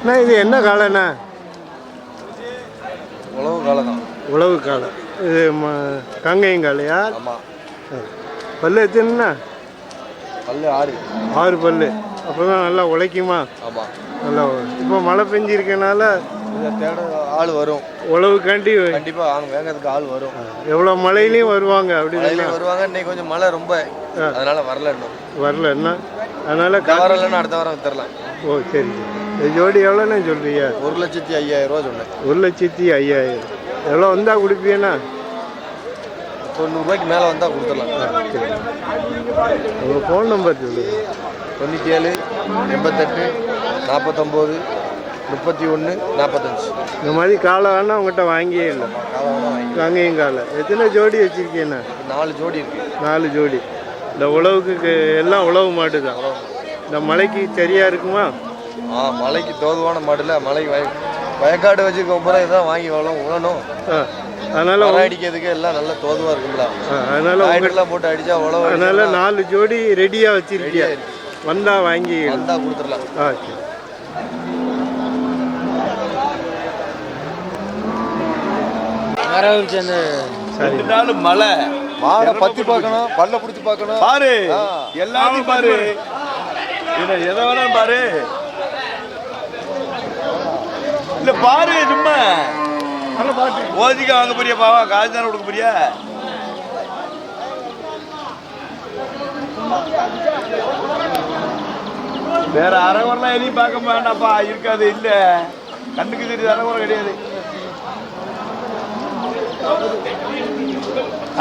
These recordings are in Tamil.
அண்ணா இது என்ன காளைண்ணா உழவு காலம் தான். உழவு காளை இது காங்கேயம் காளையா ஆமாம் பல்லு எத்தனைண்ணா? பல்லு ஆறு. ஆறு பல்லு. அப்போ தான் நல்லா உழைக்குமா? ஆமாம் நல்லா இப்போ மழை பெஞ்சிருக்கனால இதை தேட ஆள் வரும். உழவுக்காண்டி கண்டிப்பாக அவங்க வேங்கிறதுக்கு ஆள் வரும். எவ்வளோ மழையிலையும் வருவாங்க அப்படி வருவாங்க இன்னைக்கு கொஞ்சம் மழை ரொம்ப. அதனால வரல இன்னும். வரல என்ன அதனால இல்லைன்னா அடுத்த வாரம் வித்துடலாம் ஓ சரி. ஜோடி எவ்வளோண்ணே சொல்றீங்க? ஒரு லட்சத்தி ஐயாயிரம் ரூபா சொன்னேன். ஒரு லட்சத்தி ஐயாயிரம். எவ்வளோ வந்தால் கொடுப்பீங்கண்ணா? தொண்ணூறுரூவாய்க்கு மேலே வந்தால் கொடுத்துடலாம். உங்கள் ஃபோன் நம்பர் சொல்லுங்க. தொண்ணூற்றி ஏழு எண்பத்தெட்டு நாற்பத்தொம்போது முப்பத்தி ஒன்று நாற்பத்தஞ்சு. இந்த மாதிரி காலை வேணா உங்கள்கிட்ட வாங்கியே இல்லை. காலம் வேணா வாங்கி காங்கேயம் காலை. எத்தனை ஜோடி வச்சிருக்கீங்கண்ணா? நாலு ஜோடி இருக்கு. நாலு ஜோடி. இந்த உழவுக்கு எல்லாம் உழவு மாடு தான் இந்த மழைக்கு சரியா இருக்குமா? ஆ மலைக்கு தோதுவான மாடுல மலைக்கு வய வயக்காடு வச்சிருக்க அப்புறம் இதான் வாங்கி வளம் உழணும். அதனால மரம் அடிக்கிறதுக்கு எல்லாம் நல்ல தோதுவா இருக்கும்ல. ஆ, அதனால லாய்டெல்லாம் போட்டு அடிச்சா உழவு அதனால நாலு ஜோடி ரெடியா வச்சிருக்கியா? வந்தா வாங்கி வந்தா கொடுத்துடலாம். ஆ சரி. சரி. நாளும் மழை. மாடை பத்தி பார்க்கணும் பல்ல பிடிச்சி பார்க்கணும். பாரு. ஆ. எல்லாத்தையும் பாரு. எதை வேணாலும் பாரு. இல்ல பாரு சும்மா. ஓதிக்க வாங்க போறியா பாவா? காசு தானே கொடுக்க போறியா? வேற அரைகுறலாம் எதையும் பார்க்க வேண்டாம்ப்பா. இருக்காது இல்ல. கண்ணுக்கு தெரியுது அரைகுறை கிடையாது.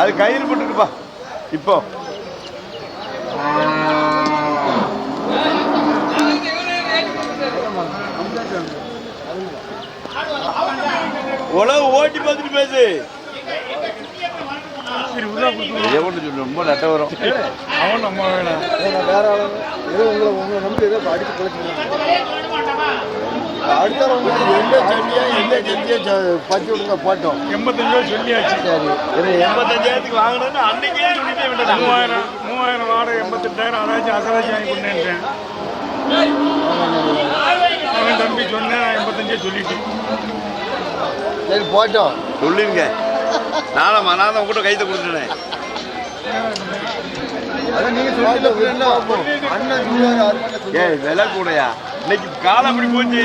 அது கயிறு போட்டுருப்பா இப்போ. உழவு ஓட்டி பார்த்துட்டு பேசு. ரொம்ப நட்ட வரும். வேற ஆளு. ஏதோ உங்களை உங்களை நம்பி ஏதோ அடிச்சு குறைச்சிருக்காங்க அடுத்த எந்த செடியா எந்த செடியா பத்தி விடுங்க போட்டோம். எண்பத்தஞ்சு சொல்லியாச்சு. இது எண்பத்தஞ்சாயிரத்துக்கு வாங்கணும்னு அன்னைக்கே சொல்லிட்டே விட்டேன் மூவாயிரம் மூவாயிரம் வாடகை எண்பத்தெட்டாயிரம் அதாச்சும் அசலாச்சும் வாங்கி கொண்டேன்ட்டேன் அவன் தம்பி சொன்னேன் நான் எண்பத்தஞ்சே சொல்லிட்டேன். சரி போட்டோம். சொல்லிருங்க. நானும் நான் தான் உங்கள்கிட்ட கைத்தை கொடுத்துட்டேன். ஏய் விலை கூடயா? இன்னைக்கு காலம் அப்படி போச்சு.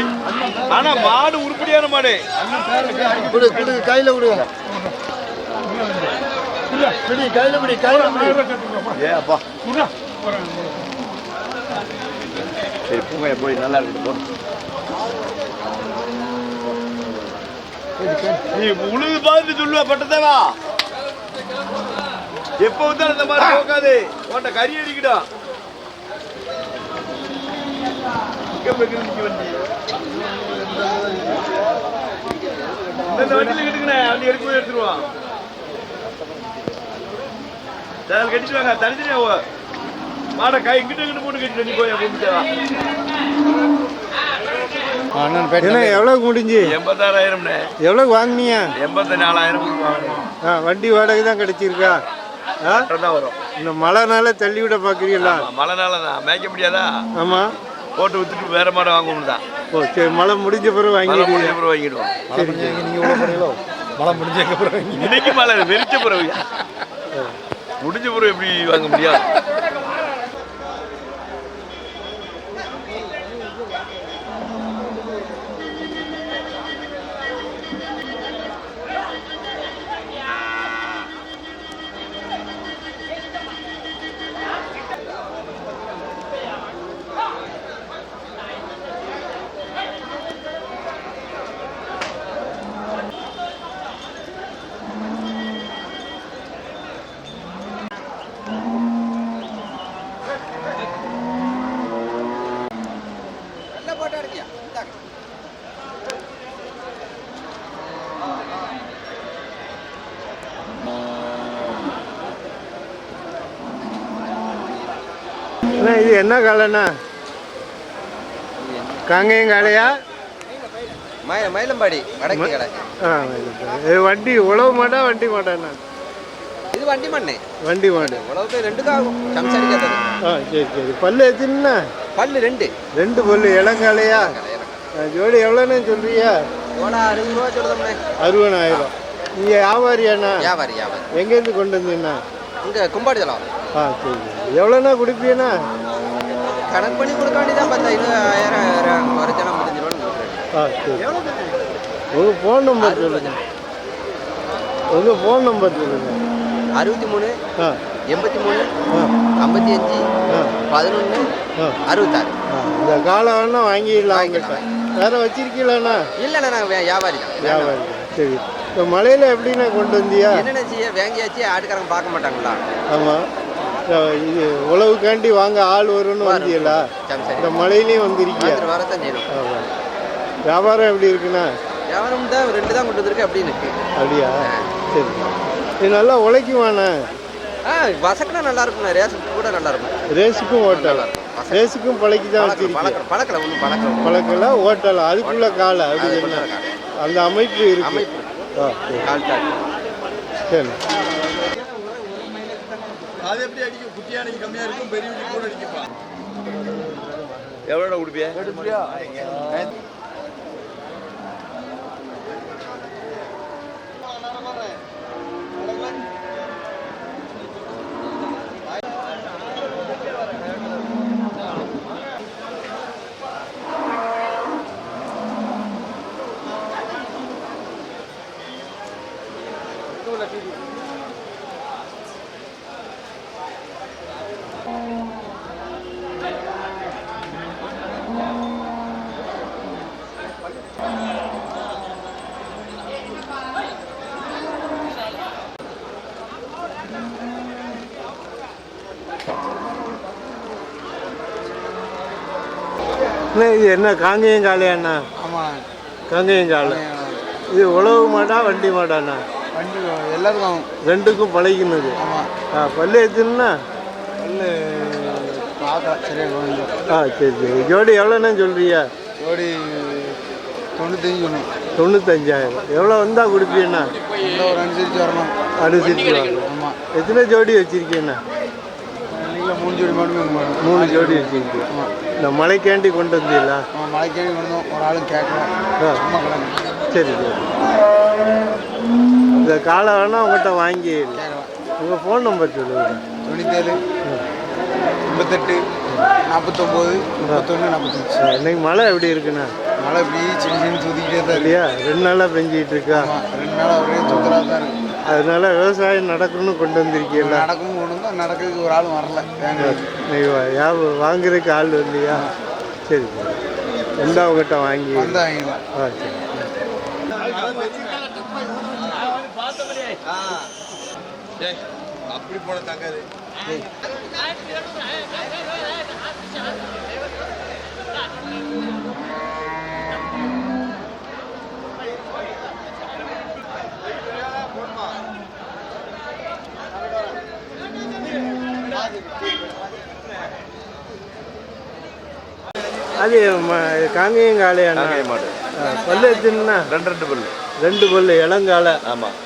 ஆனா மாடு உருப்படியான மாடு. கொடு கொடு கையில விடுங்க பிடி கையில பிடி கையில பிடி ஏ அப்பா. சரி பூங்க போய் நல்லா இருக்கு போ. நீ உழுது பார்த்து சொல்லுவா பட்டதேவா எப்ப வந்தாலும் இந்த மாதிரி போகாது. உன்ட்ட கறி அடிக்கடா. இங்க போய் வண்டி இந்த வண்டியில கிட்டுக்கணே வண்டி எடுக்க போய் எடுத்துருவான். சார் கட்டிட்டு வாங்க தனித்தனியா மாட கை இங்கிட்ட இங்கிட்டு போட்டு கட்டிட்டு நீ போய் போட்டுட்டா என்ன எவ்வளோ முடிஞ்சு? எண்பத்தாறாயிரம்ண்ணே. எவ்வளோ வாங்குனீங்க? எண்பத்தி நாலாயிரம் ஆ வண்டி வாடகை தான் கிடைச்சிருக்கா? ஆ? தான் வரும். இந்த மழைனால தள்ளி விட பார்க்குறீங்களா மழை நாள தான். மேய்க்க முடியாதா? ஆமாம் போட்டு வித்துட்டு வேற மாடை வாங்கணும் தான். ஓ சரி மழை முடிஞ்ச பிறகு மழை வாங்கிடுவீங்க. முடிஞ்ச பிறகு வாங்கிடுவோம். சரி சரி. நீங்க உள்ள போறீங்களோ? மழை முடிஞ்சதுக்கு அப்புறம் இன்னைக்கு மழை வெறிச்ச பிறகு. முடிஞ்ச பிறகு எப்படி வாங்க முடியாது அண்ணா இது என்ன காலைண்ணா காங்கேயம் மய மயிலம்பாடி வடக்கு கடை. ஆ இது வண்டி உழவு மாடா வண்டி மாடாண்ணா இது வண்டி மண்ணு. வண்டி மாடு. உழவுக்கு ரெண்டுக்கும் ஆகும். சம்சாரிக்காதது ஆ சரி சரி. பல்லு எத்தினா பல்லு ரெண்டு. ரெண்டு பல்லு இளங்காலையா ஜோடி எவ்வளோண்ணே சொல்றியா அறுபது ரூபா சொல்லுதோம்ண்ணே. அறுபதாயிரம். நீங்கள் வியாபாரியாண்ணா வியாபாரி வியாபாரி. எங்கேருந்து கொண்டு வந்தீங்கண்ணா? இங்கே கும்பாடி தலம். ஆ சரி. எவ்வளோண்ணா கொடுப்பீண்ணா கணக்கு பண்ணி கொடுக்க வேண்டியதான் பார்த்தா ஐம்பத்தஞ்சு ரூபான்னு கொடுக்குறேன் ஆ சரி. உங்கள் ஃபோன் நம்பர் சொல்லுங்கள் உங்கள் ஃபோன் நம்பர் சொல்லுங்கள் அறுபத்தி மூணு எண்பத்தி மூணு ஐம்பத்தி அஞ்சு பதினொன்று அறுபத்தாறு. இந்த காலை வேணா வாங்கிடலாம் வேற வச்சிருக்கீங்களாண்ணா? இல்லைண்ணா நாங்கள் வியாபாரி தான். வியாபாரி சரி. இப்போ மலையில் எப்படிண்ணா கொண்டு வந்தியா என்னென்ன செய்ய வாங்கியாச்சு ஆட்டுக்காரங்க பார்க்க மாட்டாங்களா? ஆமாம் இது உழவுக்காண்டி வாங்க ஆள் வரும்னு சரி இந்த மலையிலையும் வந்திருக்கியா? வரத்தான் செய்யணும். வியாபாரம் எப்படி இருக்குண்ணா? வியாபாரம் தான் ரெண்டு தான் கொண்டு வந்திருக்கு அப்படின்னு இருக்கு அப்படியா? சரி. இது நல்லா உழைக்குமாண்ணா? ஆ வசக்கனா நல்லா இருக்கும்ண்ணா ரேஷன் கூட நல்லா இருக்கும் ரேஸுக்கும் ஓட்டலாம் ரேஸுக்கும் பழக்கி தான் பழக்கம் பழக்கல ஒன்றும் பழக்கம் பழக்கலாம் ஓட்டலாம் அதுக்குள்ள காலை அப்படி என்ன? அந்த அமைப்பு இருக்கு. அமைப்பு. சரி. அது எப்படி அடிக்கும்? குட்டியானைக்கு கம்மியா இருக்கும் பெரிய கூட அடிக்குப்பா எவ்வளோடா கொடுப்பியா? அண்ணா, இது என்ன காங்கேயம் காளையாண்ணா ஆமாம் காங்கேயம் காளை இது உழவு மாடா வண்டி மாடாண்ணா? வண்டி எல்லாருக்கும். ரெண்டுக்கும் பழகினது. ஆ பல்லு எத்துனா பல்லு ஆ சரி சரி. ஜோடி எவ்வளோண்ணா சொல்றியா ஜோடி தொண்ணூத்தஞ்சு தொண்ணூத்தஞ்சாயிரம். எவ்வளோ வந்தால் கொடுப்பீண்ணா இந்த ஒரு அனுசரித்து வரணும். அனுசரிச்சு வாங்க ஆமாம் எத்தனை ஜோடி வச்சிருக்கீண்ணா மூணு ஜோடி மட்டும் மூணு ஜோடி வச்சிருக்கீங்க. ஆமாம் இந்த மலைக்காண்டி கொண்டு வந்தீங்களா ஆமாம் மலைக்கேணி வந்தோம். ஒரு ஆளும் கேட்கலாம் சும்மா சரி சரி. இந்த காலை வேணா உங்கள்கிட்ட வாங்கி உங்கள் ஃபோன் நம்பர் சொல்லுங்கள் தொண்ணூத்தேழு எண்பத்தெட்டு நாற்பத்தொம்போது முப்பத்தொன்று நாற்பத்தஞ்சு. இன்னைக்கு மழை எப்படி இருக்குண்ணா? மழை இப்படி சின்ன சின்ன சுற்றிக்கிட்டே தான் இல்லையா ரெண்டு நாளாக பெஞ்சிக்கிட்டு இருக்கா? ரெண்டு நாளாக ஒரே சுத்தராக தான் இருக்கு. அதனால விவசாயம் நடக்கணும்னு கொண்டு வந்திருக்கீங்களா? நடக்கும் வந்தா நடக்கிறதுக்கு ஒரு ஆளும் வரல. வேங்கிறது இன்னைக்கு வா- வியாப- வாங்குறதுக்கு ஆள் இல்லையா? சரி எந்த அவங்ககிட்ட வாங்கி. வந்து வாங்கிக்கலாம் ஆ. சரி அப்படி போன தக்காது அது காளையாண்ணா காங்கேயம் மாடு பல்லு எத்தனைண்ணா? ரெண்டு ரெண்டு பல்லு. ரெண்டு பல்லு இளங்காலை ஆமாம்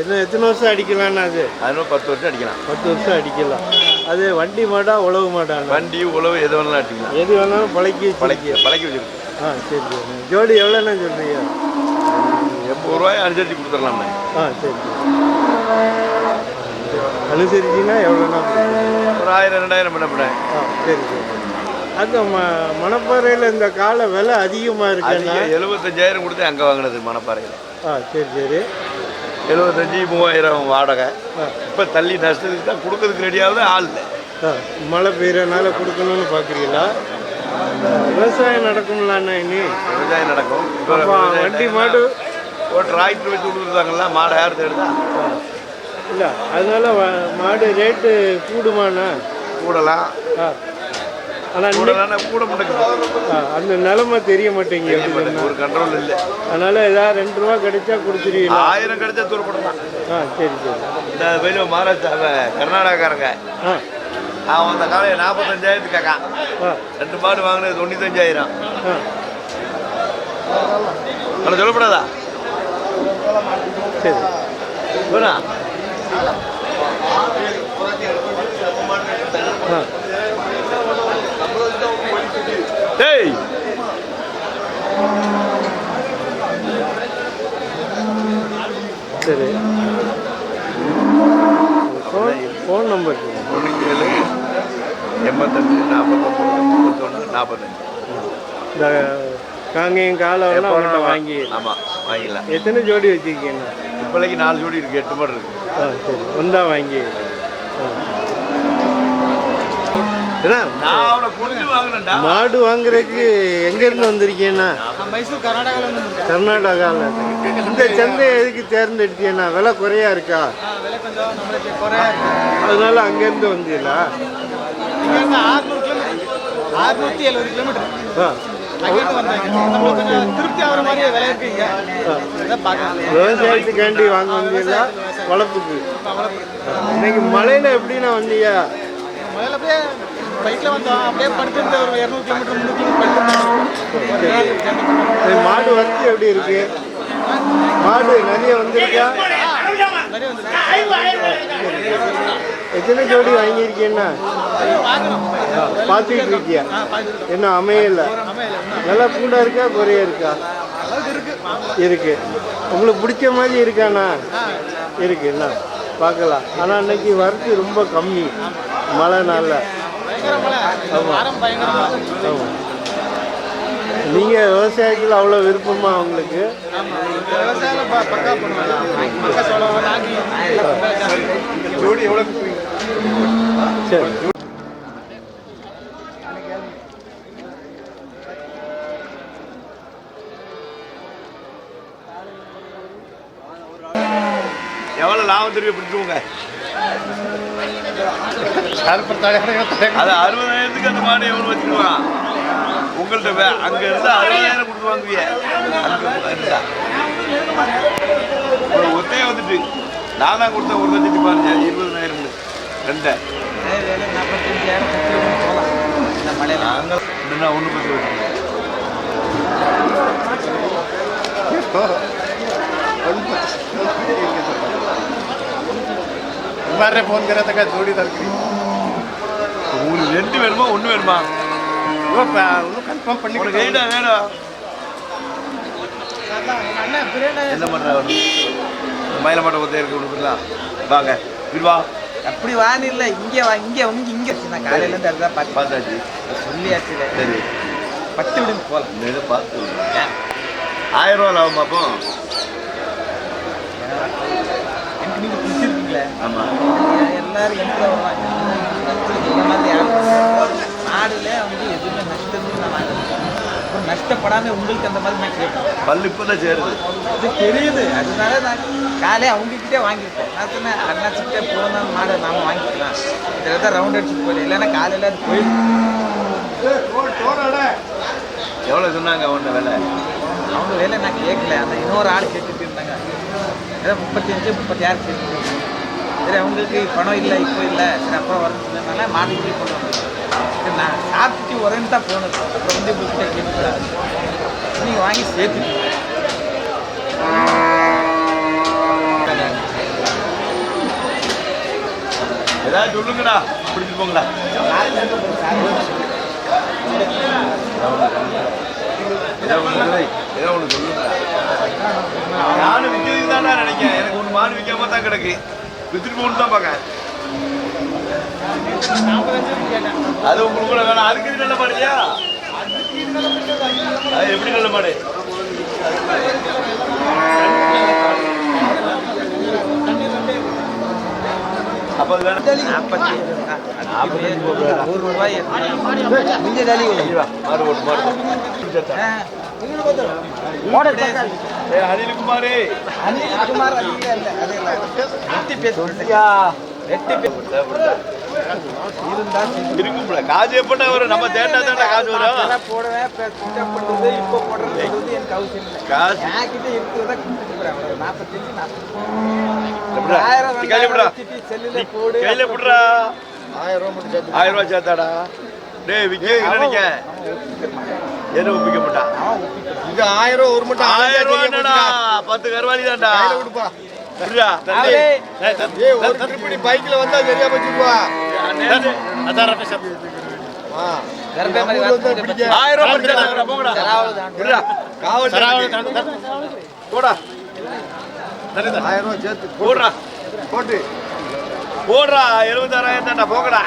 என்ன எத்தனை வருஷம் அடிக்கலாம்ண்ணா அது? அதனால பத்து வருஷம் அடிக்கலாம். பத்து வருஷம் அடிக்கலாம். அது வண்டி மாடா உழவு மாடாண்ணா வண்டி உழவு எது வேணாலும் அடிக்கலாம். எது வேணாலும் பழக்கி பழக்கி பழக்கி வச்சிருக்கு ஆ சரி சரி. ஜோடி எவ்வளோண்ணா சொல்றீங்க? எண்பது ரூபாய் அனுசரிச்சு கொடுத்துடலாம்ண்ணே ஆ சரி சரி. அனுசரிச்சின்னா எவ்வளோண்ணா? ஒரு ஆயிரம் ரெண்டாயிரம் பண்ண பண்ணேன் ஆ சரி சரி. அந்த ம மணப்பாறையில் இந்த காலை விலை அதிகமாக இருக்கேண்ணா அதிகம் எழுபத்தஞ்சாயிரம் கொடுத்து அங்கே வாங்கினது மணப்பாறையில். ஆ சரி சரி. எழுபத்தஞ்சி மூவாயிரம் வாடகை. ஆ. இப்போ தள்ளி நஷ்டத்துக்கு தான் கொடுக்கறதுக்கு ரெடியாகுது ஆள் இல்லை. ஆ மழை பெய்யறனால கொடுக்கணும்னு பார்க்குறீங்களா விவசாயம் நடக்கும்லாண்ணா இனி. விவசாயம் நடக்கும். வண்டி மாடு. ஒரு டிராக்டர் வச்சு கொடுத்துருந்தாங்கல்ல மாடை யார் தேடுதா? இல்லை அதனால மாடு ரேட்டு கூடுமாண்ணா? கூடலாம். ஆ. ஆனால் கூட அந்த நிலைமை தெரிய மாட்டேங்குது. ஒரு கண்ட்ரோல் இல்லை. அதனால ஏதாவது ரெண்டு ரூபா கிடைச்சா கொடுத்துருவீங்களா ஆயிரம் கிடைச்சா தூரப்படலாம் ஆ சரி சரி. இந்த வெளியே மகாராஷ்டிரா அவன் கர்நாடகாக்காரங்க. ஆ. அவன் அந்த காலையை நாற்பத்தஞ்சாயிரத்துக்கு கேட்கான். ஆ. ரெண்டு மாடு வாங்கினது தொண்ணூத்தஞ்சாயிரம். அதை சொல்லப்படாதா சரி. ஆ. டேய் சரி. ஃபோன் நம்பர் தொண்ணூற்றி ஏழு எண்பத்தஞ்சு நாற்பத்தொம்பது நாற்பத்தஞ்சு இந்த காங்கையும் காலம் அவங்கள்ட்ட வாங்கி ஆமாம் வாங்கிக்கலாம் எத்தனை ஜோடி வச்சுருக்கீங்க? இப்போதைக்கு நாலு ஜோடி இருக்குது எட்டு மாடு இருக்குது ஆ சரி. வந்தால் வாங்கி வாங்கினேன்டா. மாடு வாங்குறதுக்கு எங்கேருந்து வந்திருக்கீங்கண்ணா மைசூர் கர்நாடகாவில் இந்த சந்தையை எதுக்கு தேர்ந்தெடுத்தீங்கன்னா விலை குறையா இருக்கா? அதனால அங்கேருந்து வந்தீங்களா? எழுபது கிலோமீட்டர். விவசாயத்துக்காண்டி வாங்க வந்தீங்களா? வளர்ப்புக்கு. இன்னைக்கு மழையில எப்படிண்ணா வந்தீங்க? பைக்கில் வந்தோம் அப்படியே படுத்திருந்த ஒரு இரநூறு கிலோமீட்டர் முந்நூறு கிலோமீட்டர் மாடு வந்து எப்படி இருக்கு? மாடு நிறைய வந்திருக்கா? எத்தனை ஜோடி வாங்கியிருக்கீங்கன்னா பார்த்துட்டு பார்த்துக்கிட்டு இருக்கியா? என்ன அமையல? நல்லா பூண்டா இருக்கா குறைய இருக்கா? இருக்கு. உங்களுக்கு பிடிச்ச மாதிரி இருக்காண்ணா? இருக்கு என்ன? பார்க்கலாம். ஆனால் அன்னைக்கு வரத்து ரொம்ப கம்மி. மழை நாளில் நீங்கள் விவசாயத்தில் அவ்வளோ விருப்பமா உங்களுக்கு? சரி. எவ்வளோ லாபம் திருப்பி பிடிச்சுவோங்க அது அறுபதாயிரத்துக்கு அந்த மாடு எவ்வளோ வச்சுக்குவான் உங்கள்கிட்ட வே அங்கே இருந்தால் அறுபதாயிரம் கொடுத்து வாங்குவிய அங்கே இருந்தா ஒரு ஒத்தையே வந்துட்டு நான் தான் கொடுத்தேன் ஒரு லட்சத்தி பதினஞ்சு இருபதாயிரம் ரெண்டை. இந்த மழையில நாங்கள் இன்னும் ஒன்று பற்றி வச்சுருக்கேன் बारे ಮಾಡ್ರೆ ಫೋನ್ ಕರತಕ ಜೋಡಿ ತರ್ಕ್ರಿ உங்களுக்கு ரெண்டு வேணுமா? ஒன்று வேணுமா? இவன் இன்னும் கன்ஃபார்ம் பண்ணி உனக்கு வேணா வேணும் என்ன பண்ணுற மயில மாட்ட ஒத்தே வாங்க விடுவா அப்படி வான் இல்லை இங்கே வா இங்கே வந்து இங்கே நான் காலையிலேருந்து அதுதான் பார்த்து பார்த்தாச்சு. சொல்லியாச்சு சரி. விடுங்க போகலாம் இந்த இதை பார்த்து ஆயிரம் ரூபா லாபம் பார்ப்போம். ஆமாம் எல்லாரும் தான் வருவாங்க. இந்த மாதிரி மாடுல வந்து எதுவுமே நஷ்டம் நான் வாங்கிருக்கேன் அப்புறம் நஷ்டப்படாம உங்களுக்கு அந்த மாதிரி நான் பல்லு இப்போ தான் சேருது. அது தெரியுது. அதனால நான் காலையே அவங்கக்கிட்டே வாங்கியிருக்கேன் நான் சொன்னேன் அண்ணாச்சிக்கிட்டே போனால் மாடை நாம வாங்கிக்கலாம். இதில் தான் ரவுண்ட் அடிச்சுட்டு போயிடு இல்லைன்னா காலையில் அது போயிடும். எவ்வளோ சொன்னாங்க அவன்கிட்ட வேலை அவங்க வேலை நான் கேட்கல. அந்த இன்னொரு ஆள் கேட்டுட்டு இருந்தாங்க. முப்பத்தஞ்சு முப்பத்தி ஆறு கேட்டுட்டு. சரி அவங்களுக்கு பணம் இல்லை இப்போ இல்லை. சரி அப்புறம் வரணும் சொன்னதுனால மாடு இப்படி கொண்டு வந்தேன் சரி நான் சாப்பிட்டு வரேன்னு தான் போனது. அப்புறம் வந்து உங்கள்கிட்ட கேட்கக்கூடாது நீங்கள் வாங்கி சேர்த்துட்டு ஏதாவது சொல்லுங்கடா. பிடிச்சிட்டு போங்கடா. ஏதோ ஒன்று சொல்லு. ஏதோ ஒன்று சொல்லுங்கடா நானும் விற்கிறதுக்கு தான்டா நினைக்கிறேன். எனக்கு ஒன்று மாடு விற்காம தான் கிடக்கு. வித்துட்டு போகணும் தான் பார்க்க. அது உங்களுக்கு கூட வேணாம். அதுக்கு நல்ல மாடு இல்லையா? அது எப்படி நல்ல மாடு? அப்போ அது வேணும். நாற்பத்தி நூறு ரூபாய். முடிஞ்ச தலி மாடு ஓட்டு மாடு அனில்குமாரே குமார் அதிகம் இல்லை அது இல்லை வெட்டி பேச வெட்டி பேச இருந்தா இருக்கும்ல காசு எப்படா வரும்? நம்ம தேட்டா தானே காசு வரும். போடுவேன் இப்போ போடுறது எனக்கு அவசியம் இல்லை. காசு. என்கிட்ட இருக்கிறத கொடுத்துட்டு. நாற்பத்தஞ்சு எப்படிடா? ஆயிரம் கையில எப்படிடா? வச்சுட்டு செல்லுல போடு கையில எப்படிடா ஆயிரம் ரூபாய் ஆயிரம் ரூபாய் சேர்த்தாடா? டேய் விக்க நினைக்க என்ன ஒப்பிக்க மாட்டா? இது ஆயிரம் ஒரு மட்டும் ஆயிரம் ரூபாய் என்னடா? பத்து கருவாலி தான்டா. திருப்பி பைக்ல வந்தா சரியா வச்சுப்பா ஆ. கருப்பே மாதிரி வாசிச்சுட்டு பச்சை. ஆயிரம் ரூபாய் சேர்த்து போடுறா. போட்டு. போடுறா. எழுபத்தாறாயிரம் தான்டா போகடா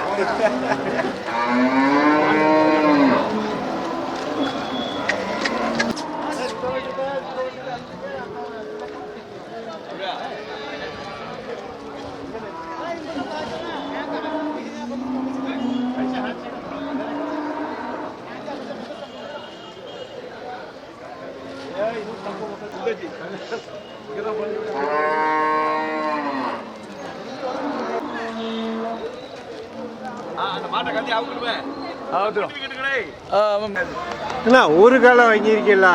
என்ன ஒரு காலம் வாங்கியிருக்கீங்களா?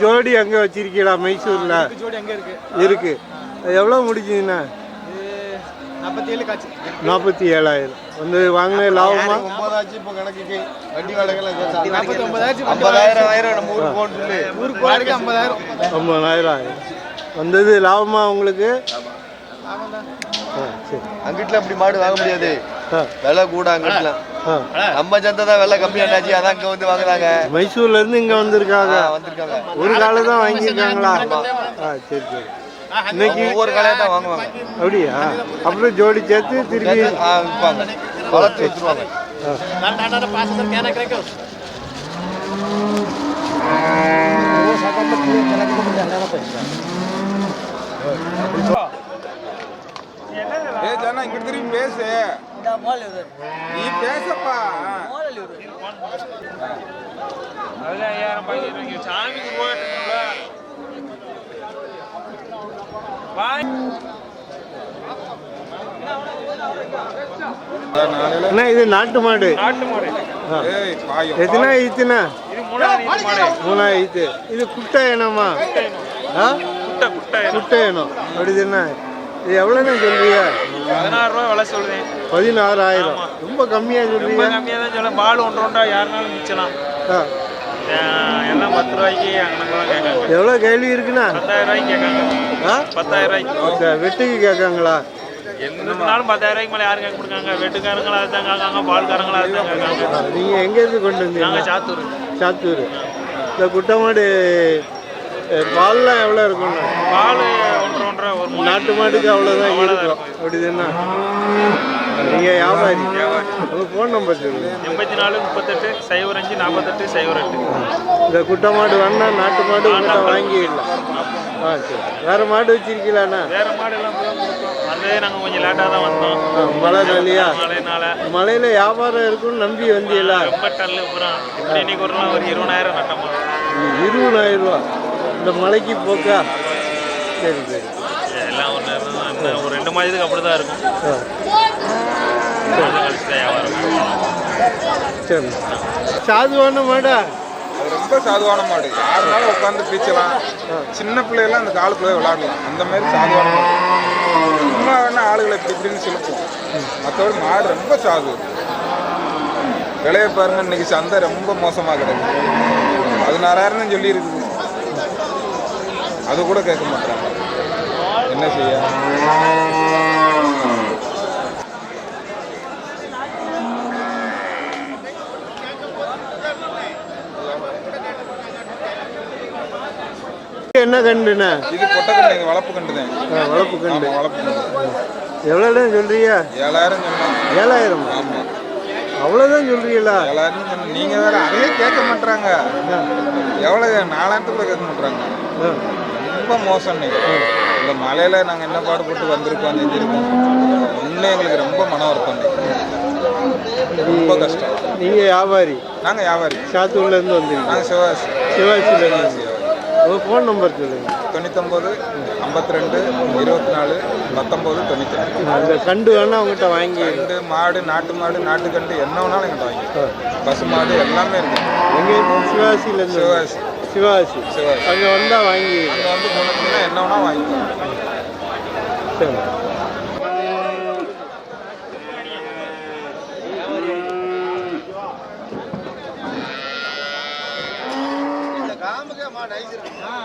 ஜோடி அங்கே வச்சிருக்கீங்களா மைசூரில்? இருக்கு. இருக்கு. எவ்வளோ முடிஞ்சதுண்ணா நாற்பத்தி ஏழாயிரம். வந்து வாங்கின லாபமா? ஒன்பதாச்சு இப்போ கணக்குக்கு வண்டி வாடகைலாம் சேர்த்து நாற்பத்தி ஒன்பதாயிரம் ஐம்பதாயிரம் ஆயிரம் நம்ம ஊருக்கு சொல்லி. ஊருக்கு போகிறதுக்கு ஐம்பதாயிரம். ஐம்பதாயிரம். ஆயிரம் வந்தது லாபமா உங்களுக்கு? அங்கிட்டுல அப்படி மாடு வாங்க முடியாது. விலை கூட அங்கிட்டுல. நம்ம சந்தை தான் விலை கம்மியானாச்சு அதான் இங்க வந்து வாங்குறாங்க. மைசூர்லேருந்து இங்கே வந்திருக்காங்க. வந்திருக்காங்க. ஒரு காலை தான் வாங்கியிருக்காங்களா? சரி சரி. இன்னைக்கு ஒவ்வொரு கலையை தான் வாங்குவாங்க. அப்படியா? அப்புறம் ஜோடி சேர்த்து திருப்பி விற்பாங்க. வளர்த்து வச்சிருவாங்க. அதுல ஐயாயிரம் பதினஞ்சு சாமிக்கு போயிட்டு பாய் அண்ணா இது நாட்டு மாடு நாட்டு மாடு ஆ. எத்தனை இது நீட்டு மாடு. மூணா ஈத்து. இது குட்டை இனமா? குட்டை குட்டை குட்டை இனம். அப்படிதுண்ணா இது எவ்வளோண்ணா சொல்றீங்க? பதினாறு ரூபா விலை சொல்றேன் பதினாறாயிரம். ரொம்ப கம்மியாக ரொம்ப சொல்றீங்க கம்மியாக தான் சொல்ல பால் ஒன்று ஒன்றா யாருனாலும் மிச்சலாம் எல்லாம் பத்து ரூபாய்க்கு எவ்வளோ கேள்வி இருக்குண்ணா? பத்தாயிரம் ரூபாய்க்கு கேட்காங்க. பத்தாயிரம் ரூபாய்க்கு. வெட்டுக்கு கேட்காங்களா? எதுனாலும் பத்தாயிரம் மேலே யாரும் கேட்க கொடுக்காங்க வெட்டுக்காரங்களா அதுதான் கேட்காங்க பால்காரங்களா அதுதான் கேட்காங்க நீங்கள் எங்கேருந்து கொண்டு நாங்கள் வந்தீங்க சாத்தூர். சாத்தூர். இந்த குட்டை மாடு அஹ், பால்லாம் எவ்வளோ இருக்குண்ணா பால் ஒன்றரை ஒன்றரை ஒரு நாட்டு மாட்டுக்கு அவ்வளோதான் இருக்கும். அப்படிதுண்ணா நீங்கள் வியாபாரி. உங்கள் ஃபோன் நம்பர் சொல்லுங்கள் எண்பத்தி நாலு முப்பத்தெட்டு சைபர் அஞ்சு நாற்பத்தெட்டு சைபர் எட்டு இந்த குட்டை மாடு வேணா நாட்டு மாடு. வாங்கிடலாம். ஆ சரி. வேறு மாடு வச்சிருக்கீங்களாண்ணா வேற மாடு எல்லாம் அதே நாங்கள் கொஞ்சம் லேட்டாக தான் வந்தோம். மழை நாளையா மழைனால. மழையில் வியாபாரம் இருக்கும்னு நம்பி வந்தீங்களா? ரொம்ப டல்லு அப்புறம் இன்னைக்கு ஒரு நாள் ஒரு இருபதாயிரம் நட்டமா. இருபதாயிரம் ரூபா. இந்த மலைக்கு போக்கா? சரி சரி. எல்லாம் ஒன்று ஒரு ரெண்டு மாதத்துக்கு அப்படி தான் இருக்கும் சரி. சாதுவான மாடா? ரொம்ப சாதுவான மாடு யாருனாலும் உட்காந்து பீச்சலாம் சின்ன பிள்ளைகள்லாம் அந்த காலத்துல விளாடலாம். அந்த மாதிரி சாதுவான மாடு சும்மா வேணா ஆளுகளை இப்படி இப்படின்னு செலுத்தும் மற்றபடி மாடு ரொம்ப சாது. விளைய பாருங்க இன்னைக்கு சந்தை ரொம்ப மோசமாக கிடக்கு. பதினாறாயிரம் தான் சொல்லி இருக்குது அது கூட கேட்க மாட்டாங்க என்ன செய்ய? கண்டுண்ணா இது வளர்ப்பு கண்டு தான் ஆ, வளர்ப்பு கண்டு வளர்ப்பு கண்டு எவ்வளோண்ணா சொல்றீங்க? ஏழாயிரம் சொன்னோம் ஏழாயிரம்? ஆமாம் அவ்வளோதான் சொல்றீங்களா? ஏழாயிரம் சொன்னோம் நீங்கள் வேற அதையே கேட்க மாட்டாங்க எவ்வளோ நாலாயிரத்து கூட கேட்க மாட்டாங்க ரொம்ப மோசம் இந்த மலையில நாங்கள் என்ன பாடுபட்டு வந்திருக்கோம் செஞ்சிருக்கோம் இன்னும் எங்களுக்கு ரொம்ப மன வருத்தம் ரொம்ப கஷ்டம். நீங்கள் வியாபாரி. நாங்கள் வியாபாரி. சாத்தூர்லேருந்து வந்தீங்க. நாங்கள் சிவாசி சிவாசிலேருந்து உங்கள் ஃபோன் நம்பர் சொல்லுங்கள் தொண்ணூத்தொம்பது ஐம்பத்தி ரெண்டு இருபத்தி நாலு பத்தொம்போது தொண்ணூற்றி அந்த கண்டு வேணா அவங்ககிட்ட வாங்கி. கண்டு மாடு நாட்டு மாடு நாட்டு கண்டு என்ன வேணாலும் எங்கிட்ட வாங்கி பசு மாடு எல்லாமே இருக்கு. எங்கே சிவாசிலேருந்து சிவாசி. சிவாசி. சிவாசி. அங்கே வந்தால் வாங்கி. அங்கே வந்து போனீங்கன்னா என்ன வேணாலும் வாங்கிக்கலாம் சரி பார்த்தது அண்ணா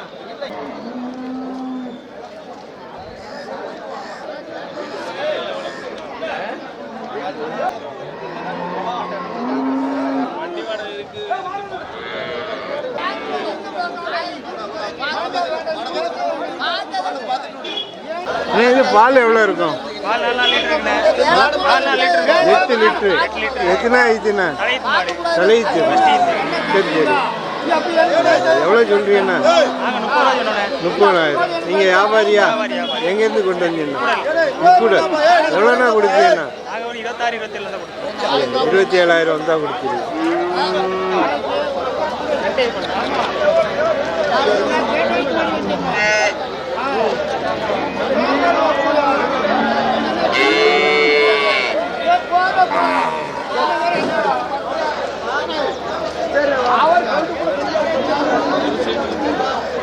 இது பால் எவ்வளோ இருக்கும்? எட்டு லிட்ரு. எத்தனை ஆயிடுச்சுண்ணா கலைத்து தலையிச்சு சரி சரி. எவ்வளோ சொல்றீங்கண்ணா முப்பதாயிரம். நீங்கள் வியாபாரியா? எங்கேருந்து கொண்டு வந்தீங்கண்ணா எவ்வளோண்ணா கொடுத்தீங்கண்ணா தான் இருபத்தி ஏழாயிரம் வந்தால் கொடுத்தீங்க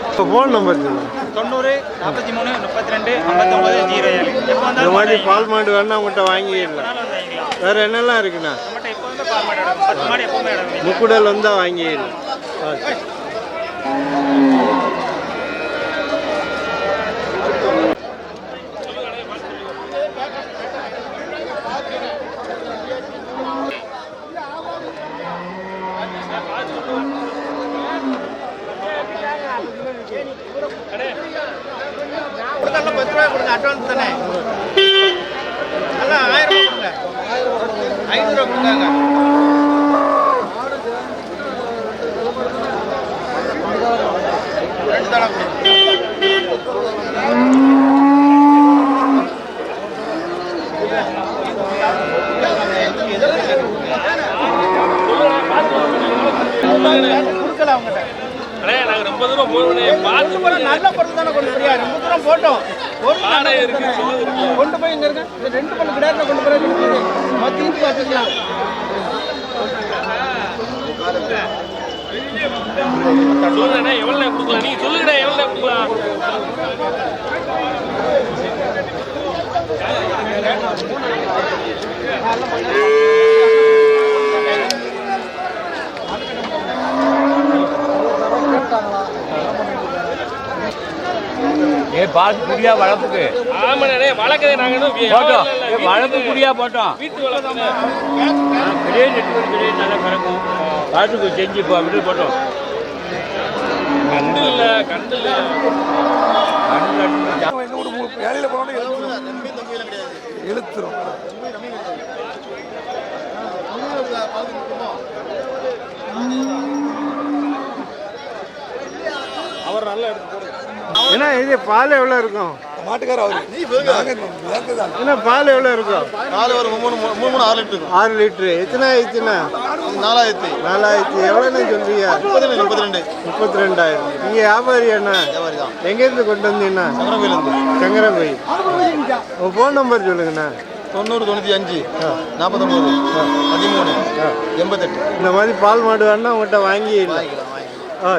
இப்போ ஃபோன் நம்பர் தொண்ணூறு நாற்பத்தி மூணு முப்பத்தி ரெண்டு ஐம்பத்தொம்பது ஜீரோ ஏழு. இந்த மாதிரி பால் மாடு வேணா உங்கள்கிட்ட வாங்கிடலாம். வேறு என்னெல்லாம் இருக்குண்ணா? முக்குடல் வந்தால் வாங்கிடலாம் ஓகே கொடுத்தாலும் பத்து ரூபாய் கொடுங்க அட்வான்ஸ் தானே? நல்லா ஆயிரம் ரூபா கொடுங்க. ஐநூறுரூவா கொடுத்தாங்க ரெண்டு தானே கொடுங்க கொடுக்கல அவங்ககிட்ட நல்ல பொருள் தானே கொண்டு ரொம்ப தூரம் போட்டோம். பொருள் கொண்டு போய் இங்க இருக்க. இந்த ரெண்டு கிடாரில் கொண்டு போய் மத்தி இன்ச்சு வச்சுக்கலாம் ஏ பால் குடியா வளர்ப்புக்கு? ஆமாண்ணே வளர்க்குது போட்டோம். ஏ, வளர்ப்பு குடியா போட்டோம். வீட்டு வளர்க்குண்ணே பெரிய நெட்டு பெரிய நல்லா பிறக்கும் பாட்டுக்கு செஞ்சு இப்போ அப்படி போட்டோம். கண்டு இல்லை கண்டு இல்லை. வேலையில் இது பால் எவ்வளோ இருக்கும்? ஏன்னா பால் எவ்வளோ இருக்கும்? நாலு ஒரு மூணு மூணு மூணு ஆறு லிட்டர் ஆறு லிட்ரு எத்தனை ஆயிடுச்சுண்ணா நாலாயிரத்தி. நாலாயிரத்தி. எவ்வளோண்ணா சொல்றீங்க? முப்பத்தி ரெண்டு முப்பத்தி ரெண்டு. முப்பத்தி ரெண்டாயிரம் நீங்கள் வியாபாரி அண்ணா எங்கேருந்து கொண்டு வந்தீங்கண்ணா சங்கரங்கோயிலேருந்து சங்கரங்கோயில் உங்கள் ஃபோன் நம்பர் சொல்லுங்கண்ணா. தொண்ணூறு தொண்ணூற்றி அஞ்சு நாற்பத்தொம்பது பதிமூணு எண்பத்தெட்டு. இந்த மாதிரி பால் மாடு வேணா உங்கள்கிட்ட வாங்கிடலாம். ஆ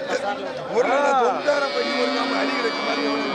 ஒரு நாள் தொண்டாரம் பண்ணி ஒரு நாள் அடி கிடைக்கும் மாதிரி எவ்வளோ